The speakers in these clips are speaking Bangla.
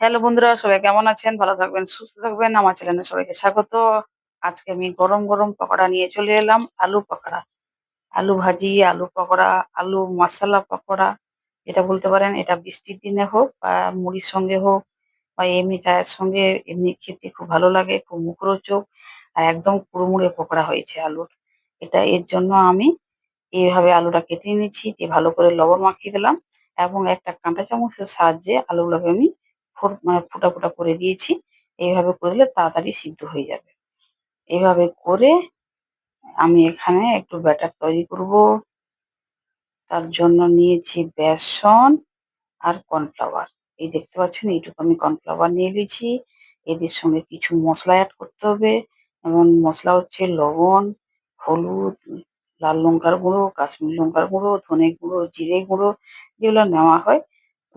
হ্যালো বন্ধুরা, সবাই কেমন আছেন? ভালো থাকবেন, সুস্থ থাকবেন। আমার চ্যানেলে সবাইকে স্বাগত। আজকে আমি গরম গরম পকোড়া নিয়ে চলে এলাম, আলু পকোড়া। আলু ভাজি, আলু পকোড়া, আলু মশলা পকোড়া, এটা বলতে পারেন, এটা বৃষ্টির দিনে হোক বা মুড়ির সঙ্গে হোক বা এমনি চায়ের সঙ্গে, এমনি খেতে খুব ভালো লাগে, খুব মুখরোচক আর একদম কুড়মুড়ে পকোড়া হয়েছে আলুর। এটা এর জন্য আমি এইভাবে আলুটা কেটে নিচ্ছি দিয়ে ভালো করে লবণ মাখিয়ে দিলাম এবং একটা কাঁটা চামচের সাহায্যে আলুগুলোকে আমি মানে ফোঁটা ফোঁটা করে দিয়েছি। এইভাবে করে দিলে তাড়াতাড়ি সিদ্ধ হয়ে যাবে। এইভাবে করে আমি এখানে একটু ব্যাটার তৈরি করব। তার জন্য নিয়েছি বেসন আর কর্নফ্লাওয়ার। এই দেখতে পাচ্ছেন, এইটুকু আমি কর্নফ্লাওয়ার নিয়ে নিয়েছি। এদের সঙ্গে কিছু মশলা অ্যাড করতে হবে। যেমন মশলা হচ্ছে লবণ, হলুদ, লাল লঙ্কার গুঁড়ো, কাশ্মীর লঙ্কার গুঁড়ো, ধনে গুঁড়ো, জিরে গুঁড়ো যেগুলো নেওয়া হয়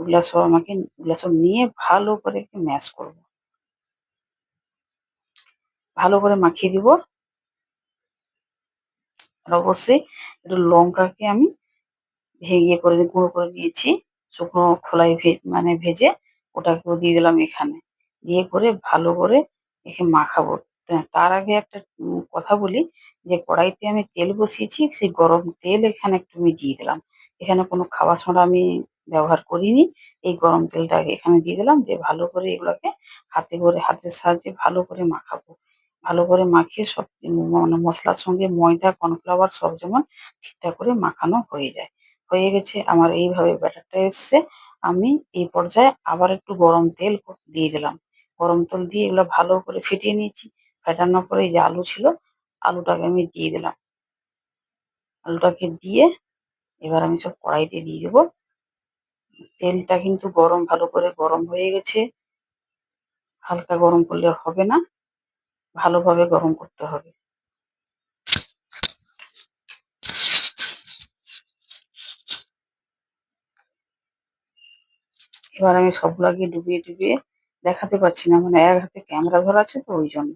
ওগুলা সব আমাকে, ওগুলা সব নিয়ে ভালো করে ম্যাশ করব। ভালো করে মাখিয়ে দিব। আর অবশ্যই একটু লঙ্কাকে আমি ভেঙে করে গুঁড়ো করে নিয়েছি। শুকনো খোলায় মানে ভেজে ওটাকেও দিয়ে দিলাম এখানে। দিয়ে করে ভালো করে একে মাখাবো। তার আগে একটা কথা বলি যে কড়াইতে আমি তেল বসিয়েছি, সেই গরম তেল এখানে একটু আমি দিয়ে দিলাম। এখানে কোনো খাবার সোডা আমি ব্যবহার করিনি। এই গরম তেলটা এখানে দিয়ে দিলাম যে ভালো করে এগুলোকে হাতে করে, হাতের সাহায্যে ভালো করে মাখাবো। ভালো করে মাখিয়ে সব মানে মশলার সঙ্গে ময়দা, কর্নফ্লাওয়ার সব যেমন ঠিকঠাক করে মাখানো হয়ে যায়। হয়ে গেছে, আমার এইভাবে ব্যাটারটা এসছে। আমি এই পর্যায়ে আবার একটু গরম তেল দিয়ে দিলাম। গরম তেল দিয়ে এগুলো ভালো করে ফেটিয়ে নিয়েছি। ফেটানোর পরে যে আলু ছিল, আলুটাকে আমি দিয়ে দিলাম। আলুটাকে দিয়ে এবার আমি সব কড়াইতে দিয়ে দেবো। তেলটা কিন্তু গরম, ভালো করে গরম হয়ে গেছে। হালকা গরম করলে হবে না। ভালোভাবে গরম করতে হবে। এবার আমি সবগুলাকে ডুবিয়ে ডুবিয়ে দেখাতে পারছি না। মানে এক হাতে ক্যামেরা ধরা আছে তো ওই জন্য।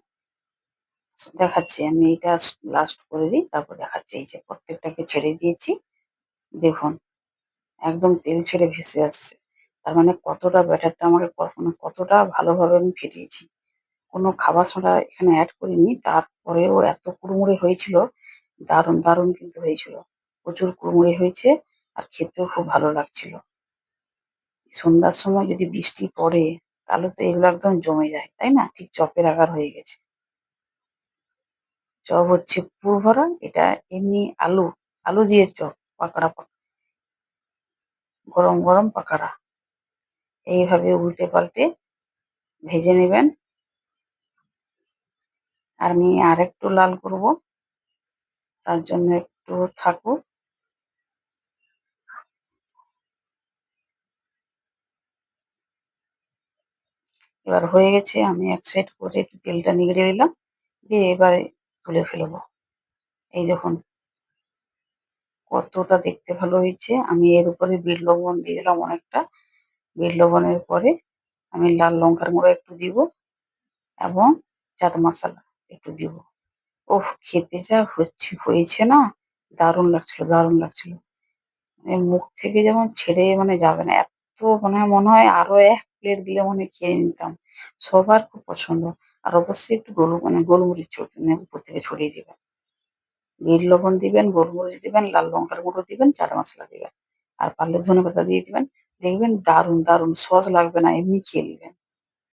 দেখাচ্ছি, আমি এটা লাস্ট করে দিই, তারপর দেখাচ্ছি। এই যে প্রত্যেকটাকে ছেড়ে দিয়েছি। দেখুন। একদম তেল ছেড়ে ভেসে আসছে। তার মানে কতটা ব্যাটারটা আমাকে কখনো কতটা ভালোভাবে আমি ফেটিয়েছি। কোনো খাবার সোডা এখানে অ্যাড করিনি। তারপরেও এত কুড়মুড়ে হয়েছিল, দারুণ দারুণ কিন্তু হয়েছিল। প্রচুর কুড়মুড়ে হয়েছে আর খেতেও খুব ভালো লাগছিল। সন্ধ্যার সময় যদি বৃষ্টি পড়ে, তাহলে তো এগুলো একদম জমে যায়, তাই না? ঠিক চপের আকার হয়ে গেছে। চপ হচ্ছে পুর ভরা, এটা এমনি আলু আলু দিয়ে চপ, পাকড়া পাক- গরম গরম পাকড়া এইভাবে উল্টে পাল্টে ভেজে নেবেন। আর আমি আরেকটু লাল করব। তার জন্য একটু থাকুক এবার হয়ে গেছে, আমি এক সাইড করে একটু তেলটা নিগড়ে নিলাম। দিয়ে এবারে তুলে ফেলব। এই দেখুন কতটা দেখতে ভালো হয়েছে। আমি এর উপরে বিট লবণ দিয়ে দিলাম অনেকটা। বিট লবণের পরে আমি লাল লঙ্কার গুঁড়ো একটু দিব এবং চাট মশলা একটু দিব। ওহ খেতে যা হচ্ছে, হয়েছে না? দারুণ লাগছিল দারুণ লাগছিল। মুখ থেকে যেমন ছেড়ে মানে যাবে না, এত মানে মনে হয় আরও এক প্লেট দিলে মনে খেয়ে নিতাম। সবার খুব পছন্দ। আর অবশ্যই একটু গোলু মানে গোলমরিচ মানে উপর থেকে ছড়িয়ে দিবেন। বিট লবণ দিবেন, গোলমরিচ দিবেন, লাল লঙ্কার গুঁড়ো দিবেন, চাট মশলা দিবেন। আর পারলে ধনেপাতা দিয়ে দিবেন। দেখবেন দারুণ দারুণ সস লাগবে না, এমনি খেয়ে নেবেন।